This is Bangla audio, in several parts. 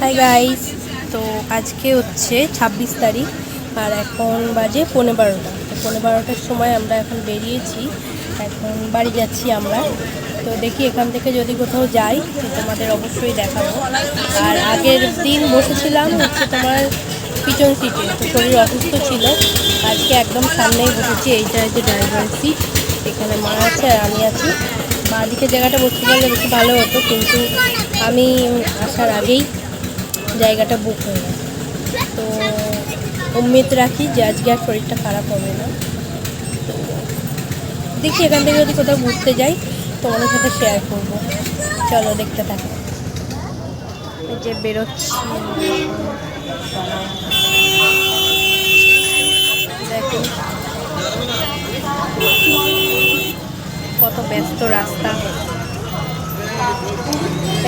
হাই গাইস তো আজকে হচ্ছে ছাব্বিশ তারিখ আর এখন বাজে পৌনে বারোটা। তো পৌনে বারোটার সময় আমরা এখন বেরিয়েছি, এখন বাড়ি যাচ্ছি আমরা। তো দেখি এখান থেকে যদি কোথাও যাই, তো তোমাদের অবশ্যই দেখাবো। আর আগের দিন বসেছিলাম হচ্ছে তোমার পিছন সিটে তো শরীর অসুস্থ ছিল। আজকে একদম সামনেই বসেছি এইটা হচ্ছে ড্রাইভার সিট এখানে মা আছে আর আমি আছি। বাঁ দিকে জায়গাটা বসতে পারলে বেশি ভালো হতো, কিন্তু আমি আসার আগেই জায়গাটা বুক হয়ে গেছে। তো উম্মিদ রাখি যে আজকে আর শরীরটা খারাপ হবে না। তো দেখি এখান থেকে যদি কোথাও ঘুরতে যাই, তোমাদের সাথে শেয়ার করব। চলো দেখতে থাকো। যে বেরোচ্ছি দেখো কত ব্যস্ত রাস্তা।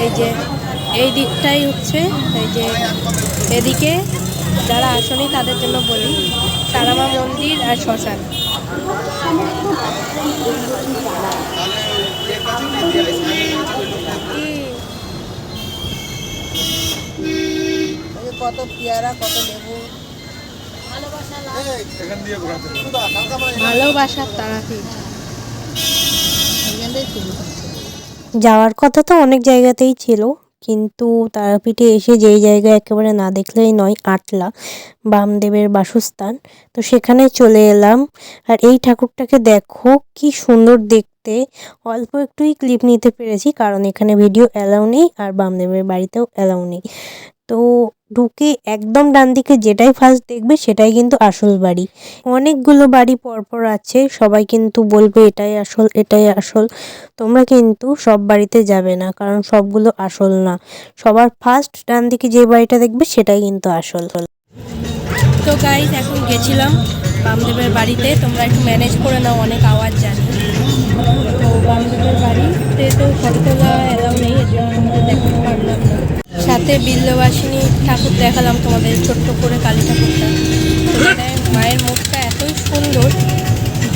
এই যে এই দিকটাই হচ্ছে এই যে এদিকে যারা আসনি তাদের জন্য বলি তারামা মন্দির আর শ্মশান। কত পেয়ারা কত লেবু। ভালোবাসার তারাপীঠ। যাওয়ার কথা তো অনেক জায়গাতেই ছিল, কিন্তু তারাপীঠে এসে যেই জায়গা একেবারে না দেখলেই নয়, আটলা, বামদেবের বাসস্থান। তো সেখানে চলে এলাম। আর এই ঠাকুরটাকে দেখো, কি সুন্দর দেখতে। অল্প একটুই ক্লিপ নিতে পেরেছি, কারণ এখানে ভিডিও অ্যালাউ নেই আর বামদেবের বাড়িতেও অ্যালাউ নেই। তো ঢুকে একদম ডান দিকে যেটাই ফার্স্ট দেখবে সেটাই কিন্তু আসল বাড়ি। অনেকগুলো বাড়ি পরপর আছে, সবাই কিন্তু বলবে এটাই আসল এটাই আসল। তোমরা কিন্তু সব বাড়িতে যাবে না, কারণ সবগুলো আসল না। সবার ফার্স্ট ডান দিকে যে বাড়িটা দেখবে সেটাই কিন্তু আসল। তো গাইজ এখন গেছিলাম বামদেবের বাড়িতে। তোমরা একটু ম্যানেজ করে নাও, অনেক আওয়াজ জানি। তো বামদেবের বাড়িতে তো ফটো তোলা এলাও নেই, এর জন্য তোমাদের না সাথে বিল্লবাসিনী ঠাকুর দেখালাম তোমাদের ছোট্ট করে কালী ঠাকুরটা। মায়ের মুখটা এতই সুন্দর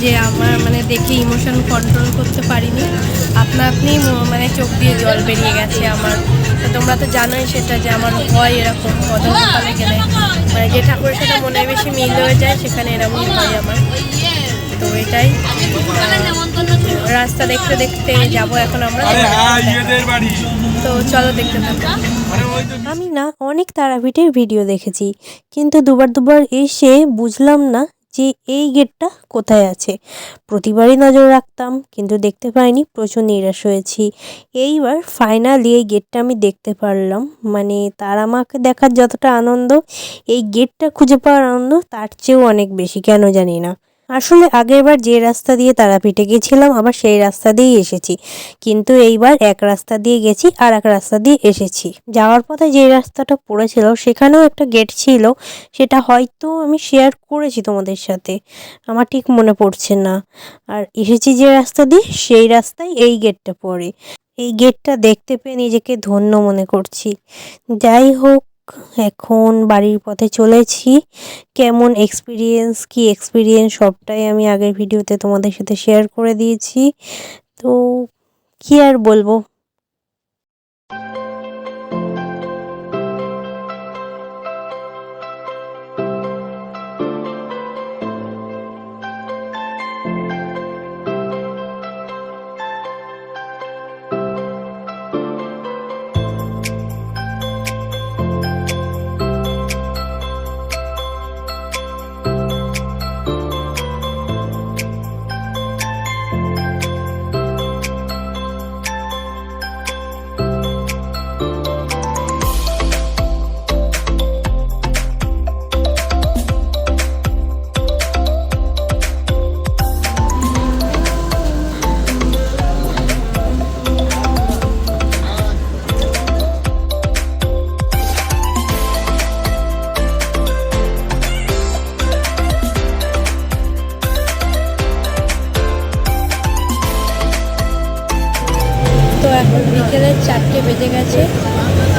যে আমার মানে দেখে ইমোশন কন্ট্রোল করতে পারিনি। আপনা আপনি মানে চোখ দিয়ে জল বেরিয়ে গেছে আমার। তো তোমরা তো জানোই সেটা যে আমার হয় এরকম অধকালে গেলে। মানে যে ঠাকুরের সাথে মনে বেশি মিল হয়ে যায়, সেখানে এরকমই হয় আমার। তো এটাই রাস্তা দেখতে দেখতে যাব এখন আমরা। হ্যাঁ তো চলো দেখতে আমি না অনেক তারাপীঠের ভিডিও দেখেছি কিন্তু দুবার দুবার এসে বুঝলাম না যে এই গেটটা কোথায় আছে। প্রতিবারই নজর রাখতাম কিন্তু দেখতে পাইনি প্রচুর নিরাশ হয়েছি। এইবার ফাইনালি এই গেটটা আমি দেখতে পারলাম। মানে তারা মাকে দেখার যতটা আনন্দ এই গেটটা খুঁজে পাওয়ার আনন্দ তার চেয়েও অনেক বেশি কেন জানি না। আসলে আগেরবার যে রাস্তা দিয়ে তারাপীঠে গেছিলাম, আবার সেই রাস্তা দিয়েই এসেছি। কিন্তু এইবার এক রাস্তা দিয়ে গেছি আর এক রাস্তা দিয়ে এসেছি। যাওয়ার পথে যে রাস্তাটা পড়েছিল, সেখানেও একটা গেট ছিল। সেটা হয়তো আমি শেয়ার করেছি তোমাদের সাথে। আমার ঠিক মনে পড়ছে না। আর এসেছি যে রাস্তা দিয়ে, সেই রাস্তায় এই গেটটা পড়ে। এই গেটটা দেখতে পেয়ে নিজেকে ধন্য মনে করছি। যাই হোক এখন বাড়ির পথে চলেছি। কেমন এক্সপিরিয়েন্স কি এক্সপিরিয়েন্স সবটাই আমি আগের ভিডিওতে তোমাদের সাথে শেয়ার করে দিয়েছি। তো কি আর বলব? বেজে গেছে।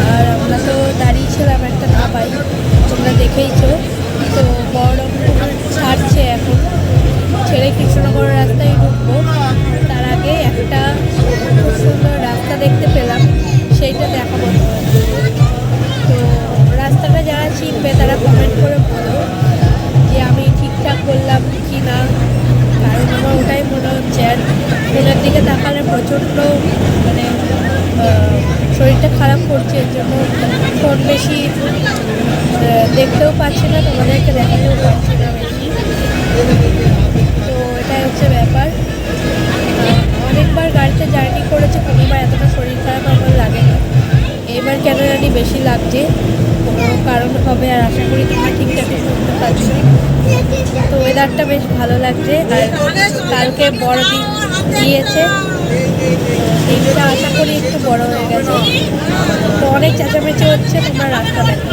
আর আমরা তো দাঁড়িয়েছিলাম একটা না পাই, তোমরা দেখেইছো। তো বড় ছাড়ছে এখন। ছেড়ে কৃষ্ণনগর রাস্তায় ঢুকবো। তার আগে একটা খুব সুন্দর রাস্তা দেখতে পেলাম, সেইটা দেখাবো তো রাস্তাটা যারা চিনবে, তারা কমেন্ট করে বলো যে আমি ঠিকঠাক করলাম কি না। কারণ আমার ওটাই মনে হচ্ছে। আর ওনার দিকে তাকালে প্রচণ্ড শরীরটা খারাপ করছে জন্য ফোন বেশি দেখতেও পাচ্ছি না, তোমাদেরকে দেখাতেও পাচ্ছি না বেশি। তো এটাই হচ্ছে ব্যাপার। অনেকবার গাড়িতে জার্নি করেছে, কোনোবার এতটা বেশি লাগছে। কোনো কারণ হবে আর আশা করি তোমরা ঠিকঠাক শুনতে পাচ্ছি তো ওয়েদারটা বেশ ভালো লাগছে আর কালকে বড় দিন দিয়েছে। সেইটা আশা করি একটু বড় হয়ে গেছে। তো অনেক চেঁচামেচি হচ্ছে তোমার রাস্তা দেখো।